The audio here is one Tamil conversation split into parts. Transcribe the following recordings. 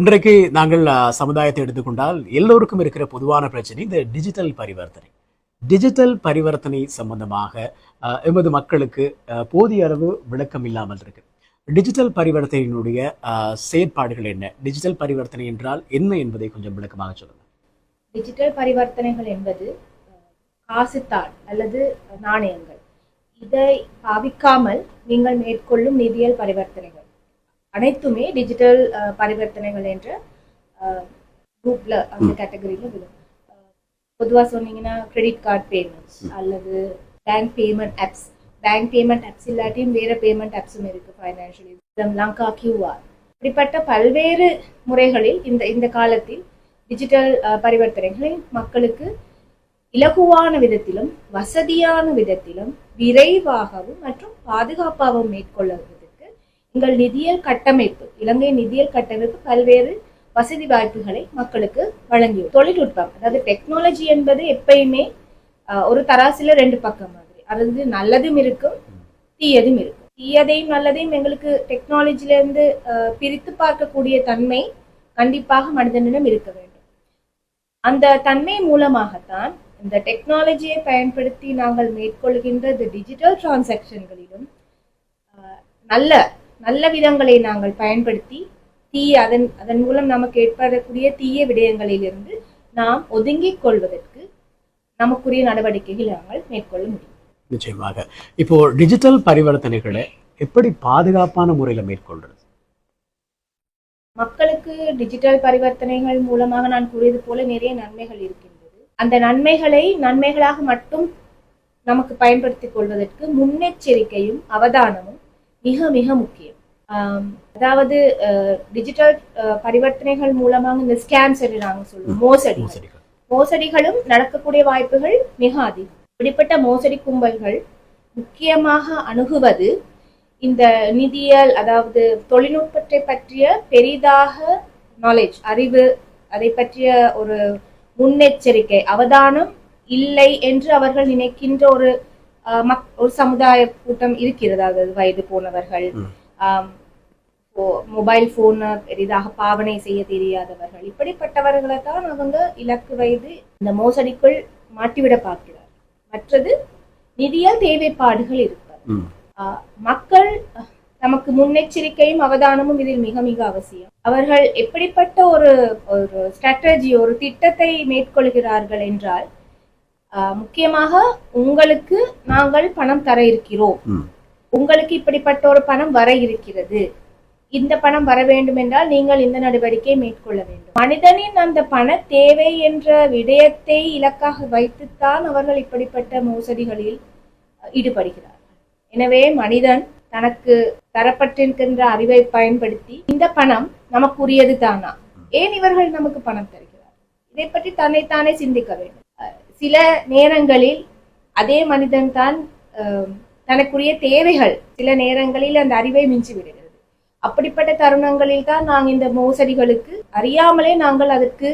இன்றைக்கு நாங்கள் சமுதாயத்தை எடுத்துக்கொண்டால் எல்லோருக்கும் இருக்கிற பொதுவான பிரச்சனை இந்த டிஜிட்டல் பரிவர்த்தனை. டிஜிட்டல் பரிவர்த்தனை சம்பந்தமாக எமது மக்களுக்கு போதிய அளவு விளக்கம் இல்லாமல் இருக்கு. டிஜிட்டல் பரிவர்த்தனையினுடைய செயற்பாடுகள் என்ன? டிஜிட்டல் பரிவர்த்தனை என்றால் என்ன என்பதை கொஞ்சம் விளக்கமாக சொல்லுங்க. டிஜிட்டல் பரிவர்த்தனைகள் என்பது காசுத்தாள் அல்லது நாணயங்கள். இதை பாவிக்காமல் நீங்கள் மேற்கொள்ளும் நிதியியல் பரிவர்த்தனைகள். அனைத்துமே டிஜிட்டல் பரிவர்த்தனைகள் என்ற குரூப்ல அந்த கேட்டகரியில விழும். பொதுவாக சொன்னீங்கன்னா கிரெடிட் கார்டு பேமெண்ட்ஸ் அல்லது bank payment apps bank payment apps இல்லாட்டியும் வேற பேமெண்ட் ஆப்ஸும் இருக்கு ஃபைனான்ஷியலி லங்கா கியூஆர் இப்படிப்பட்ட பல்வேறு முறைகளில் இந்த இந்த காலத்தில் டிஜிட்டல் பரிவர்த்தனைகளை மக்களுக்கு இலகுவான விதத்திலும் வசதியான விதத்திலும் விரைவாகவும் மற்றும் பாதுகாப்பாகவும் மேற்கொள்வதற்கு எங்கள் நிதியியல் கட்டமைப்பு இலங்கை நிதியியல் கட்டமைப்பு பல்வேறு வசதி வாய்ப்புகளை மக்களுக்கு வழங்கியும் தொழில்நுட்பம் அதாவது டெக்னாலஜி என்பது எப்பயுமே ஒரு தராசில ரெண்டு பக்கம் மாதிரி. அது நல்லதும் இருக்கும் தீயதும் இருக்கும். தீயதையும் நல்லதையும் எங்களுக்கு டெக்னாலஜில இருந்து பிரித்து பார்க்கக்கூடிய தன்மை கண்டிப்பாக மனிதனிடம் இருக்க வேண்டும். அந்த தன்மை மூலமாகத்தான் இந்த டெக்னாலஜியை பயன்படுத்தி நாங்கள் மேற்கொள்கின்ற இந்த டிஜிட்டல் டிரான்சாக்ஷன்களிலும் நல்ல நல்ல விதங்களை நாங்கள் பயன்படுத்தி தீய அதன் அதன் மூலம் நமக்கு ஏற்படக்கூடிய தீய விடயங்களிலிருந்து நாம் ஒதுங்கிக் கொள்வதற்கு நமக்குரிய நடவடிக்கைகளை நாங்கள் மேற்கொள்ள முடியும். நிச்சயமாக. இப்போ டிஜிட்டல் பரிவர்த்தனைகளை எப்படி பாதுகாப்பான முறையில் மேற்கொள்றது? மக்களுக்கு டிஜிட்டல் பரிவர்த்தனைகள் மூலமாக நான் கூறியது போல நிறைய நன்மைகள் இருக்கின்றது. அந்த நன்மைகளை நன்மைகளாக மட்டும் நமக்கு பயன்படுத்திக் கொள்வதற்கு முன்னெச்சரிக்கையும் அவதானமும் மிக மிக முக்கியம். அதாவது டிஜிட்டல் பரிவர்த்தனைகள் மூலமாக இந்த ஸ்கேம்ஸ் என்று நாங்கள் சொல்லுவோம். மோசடி மோசடிகள். மோசடிகளும் நடக்கக்கூடிய வாய்ப்புகள் மிக அதிகம். இப்படிப்பட்ட மோசடி கும்பல்கள் முக்கியமாக அணுகுவது இந்த நிதியியல் அதாவது தொழில்நுட்பத்தை பற்றிய பெரிதாக நாலேஜ் அறிவு அதை பற்றிய ஒரு முன்னெச்சரிக்கை அவதானம் இல்லை என்று அவர்கள் நினைக்கின்ற ஒரு ஒரு சமுதாய கூட்டம் இருக்கிறது. அதாவது வயது போனவர்கள் மொபைல் போனை பெரிதாக பாவனை செய்ய தெரியாதவர்கள் இப்படிப்பட்டவர்களை தான் அவங்க இலக்கு வைத்து இந்த மோசடிக்குள் மாட்டிவிட பார்க்கிறார் மற்றது நிதியியல் தேவைப்பாடுகள் இருப்பது. மக்கள் நமக்கு முன்னெச்சரிக்கையும் அவதானமும் இதில் மிக மிக அவசியம். அவர்கள் எப்படிப்பட்ட ஒரு ஒரு ஸ்ட்ராட்டஜி ஒரு திட்டத்தை மேற்கொள்கிறார்கள் என்றால் முக்கியமாக உங்களுக்கு நாங்கள் பணம் தர இருக்கிறோம். உங்களுக்கு இப்படிப்பட்ட ஒரு பணம் வர இருக்கிறது. இந்த பணம் வர வேண்டும் என்றால் நீங்கள் இந்த நடவடிக்கை மேற்கொள்ள வேண்டும். மனிதனின் அந்த பண தேவை என்ற விடயத்தை இலக்காக வைத்துத்தான் அவர்கள் இப்படிப்பட்ட மோசடிகளில் அஹ், ஈடுபடுகிறார்கள். எனவே மனிதன் தனக்கு தரப்பட்டிருக்கின்ற அறிவை பயன்படுத்தி இந்த பணம் நமக்குரியது தானா? ஏன் இவர்கள் நமக்கு பணம் தருகிறார் இதை பற்றி தன்னைத்தானே சிந்திக்க வேண்டும். சில நேரங்களில் அதே மனிதன் தான் தனக்குரிய தேவைகள். சில நேரங்களில் அந்த அறிவை மிஞ்சி விடுகிறது. அப்படிப்பட்ட தருணங்களில் தான் நாங்கள் இந்த மோசடிகளுக்கு அறியாமலே நாங்கள் அதற்கு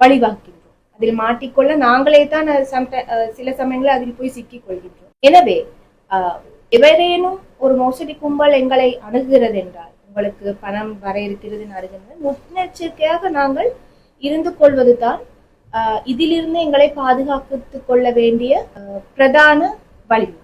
வழிவாக்கின்றோம் அதில் மாட்டிக்கொள்ள நாங்களே தான் அது அஹ் சில சமயங்களில் அதில் போய் சிக்கிக்கொள்கின்றோம். எனவே எவரேனும் ஒரு மோசடி கும்பல் எங்களை அணுகுகிறது என்றால் உங்களுக்கு பணம் வர இருக்கிறது அணுகுகிறது முன்னெச்சரிக்கையாக நாங்கள் இருந்து கொள்வது தான் இதிலிருந்து எங்களை பாதுகாத்துக் கொள்ள வேண்டிய பிரதான வழிமுறை.